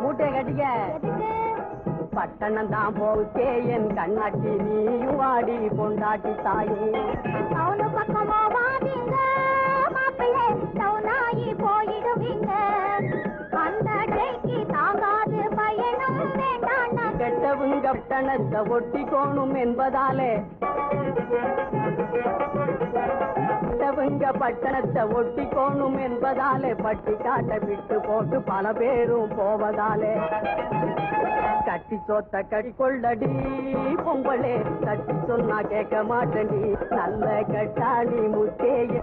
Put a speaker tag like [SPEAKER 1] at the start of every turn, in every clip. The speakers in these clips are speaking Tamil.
[SPEAKER 1] மூட்டைய கட்டிக்க. பட்டணம் தான் போச்சே என் கண்ணாட்டி நீயும் வாடி பொண்டாட்டி தாயே.
[SPEAKER 2] அவனு பக்கமா வாதீங்க மாப்பிள்ளை போயிடுவீங்க. அந்த ட்ரெய்க்கு தாங்காது பயணம் வேண்டாம்
[SPEAKER 1] கெட்டவங்க பட்டணத்தை ஒட்டிக்கோணும் என்பதாலே. பட்டவங்க பட்டணத்தை ஒட்டிக்கோணும் என்பதாலே பட்டி காட்ட விட்டு போட்டு பல பேரும் போவதாலே. கட்டி சோத்த கடி கொள்ளடி பொங்கலே. கட்டி சொன்னா கேட்க மாட்டேன் நல்ல கட்டாளி முத்தேய.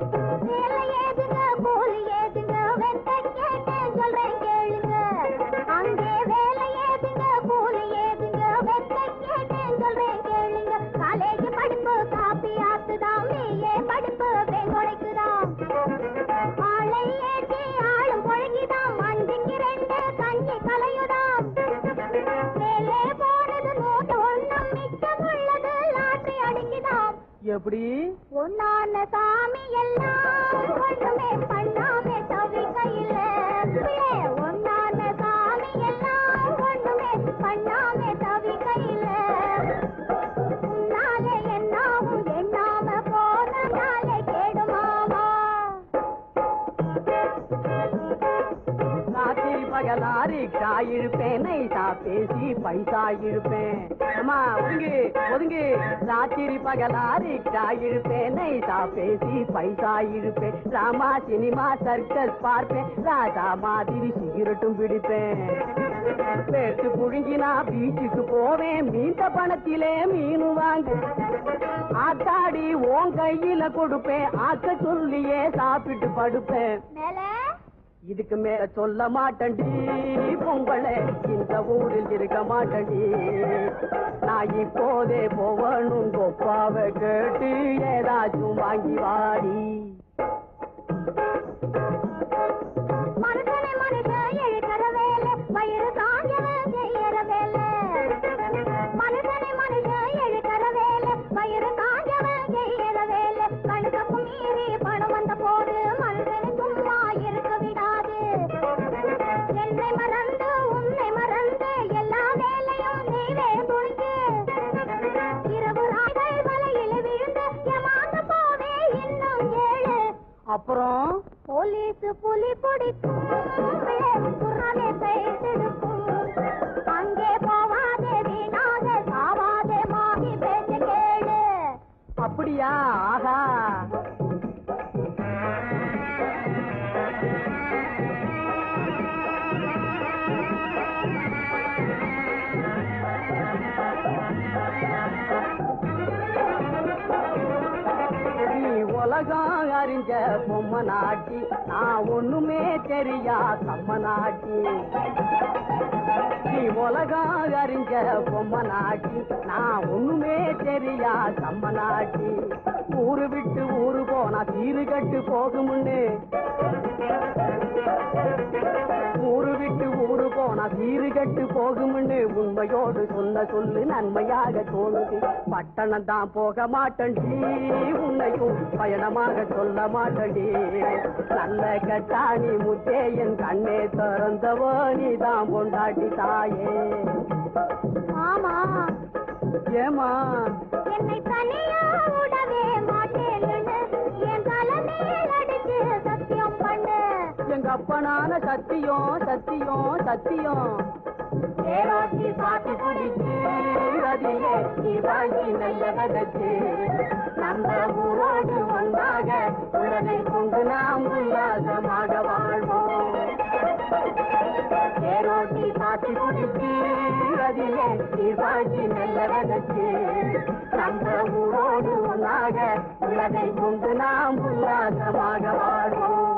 [SPEAKER 1] எப்படி?
[SPEAKER 2] ஒன்னான சாமி எல்லாம் ஒண்ணுமே பண்ணாமே தவிக்கையில ஒன்னான சாமி எல்லாம் ஒண்ணுமே பண்ணாமே தவிக்கையில உன்னாலே என்னாவும் எண்ணாம போனதாலே கேடுமாமா
[SPEAKER 1] ராத்திரி பகலாரி இருப்பேன் நைசா பேசி பைசா இருப்பேன். அம்மா ஒதுங்கு ஒதுங்கு. ராத்திரி பகலாரி இருப்பேன் நைசா பேசி பைசா இருப்பேன். ராமா சினிமா சர்க்கஸ் பார்ப்பேன். ராஜா மாதிரி சிகரெட்டும் பிடிப்பேன். பேட்டு புழுங்கினா பீச்சுக்கு போவேன். மீந்த பணத்திலே மீனு வாங்க. ஆத்தாடி உன் கையில கொடுப்பேன். ஆக்க சொல்லியே சாப்பிட்டு படுப்பேன். இதுக்கு மேல சொல்ல மாட்டேன்டி. பொங்கலை இந்த ஊரில் இருக்க மாட்டேன்டி. நான் இப்போதே போவனும் கொப்பாவை கேட்டு ஏதாச்சும் வாங்கி வாடி. அப்புறம்?
[SPEAKER 2] போலீஸ் புலி பிடிக்கும். கைத்தெடுக்கும் அங்கே போவாதே வீணாக சாவாதே மாகி பேச்சு கேளு.
[SPEAKER 1] அப்படியா? ஆஹா. உலகம் அறிஞ்ச பொம்மை நாட்டி நான் ஒண்ணுமே தெரியா கம்ம நாட்டி நீ உலகம் அறிஞ்ச பொம்மை நாட்டி நான் ஒண்ணுமே தெரியா கம்ம நாட்டி ஊரு விட்டு ஊரு போனா தீரு கட்டு போகுமுன்னு ஊரு விட்டு போனா தீரு கட்டு போகும்னு உண்மையோடு சொன்ன சொல்லு நன்மையாக தோணுது. பட்டணம் தான் போக மாட்டேன்டி உன்னையும் பயணமாக சொல்ல மாட்டேன்டி. நல்ல கட்டாணி முத்தே என் கண்ணே திறந்தவோ நீ தான் பொண்டாட்டி தாயே.
[SPEAKER 2] ஆமா.
[SPEAKER 1] ஏமா
[SPEAKER 2] என்னை தனியா
[SPEAKER 1] அப்பனான சத்தியம் சத்தியம் சத்தியம் ஏராட்டி பாட்டி குடிச்சு அதிலே வாங்கி நல்ல கதச்சு நம்ம ஊரோடு ஒன்றாக உலகை கொண்டு நாம் உல்லாசமாக வாழ்வோம். ஏரோட்டி பாட்டி குடிச்சு அதிலே வாங்கி நல்ல கதச்சு நம்ம ஊரோடு ஒன்றாக உலகை கொண்டு நாம் உல்லாசமாக வாழ்வோம்.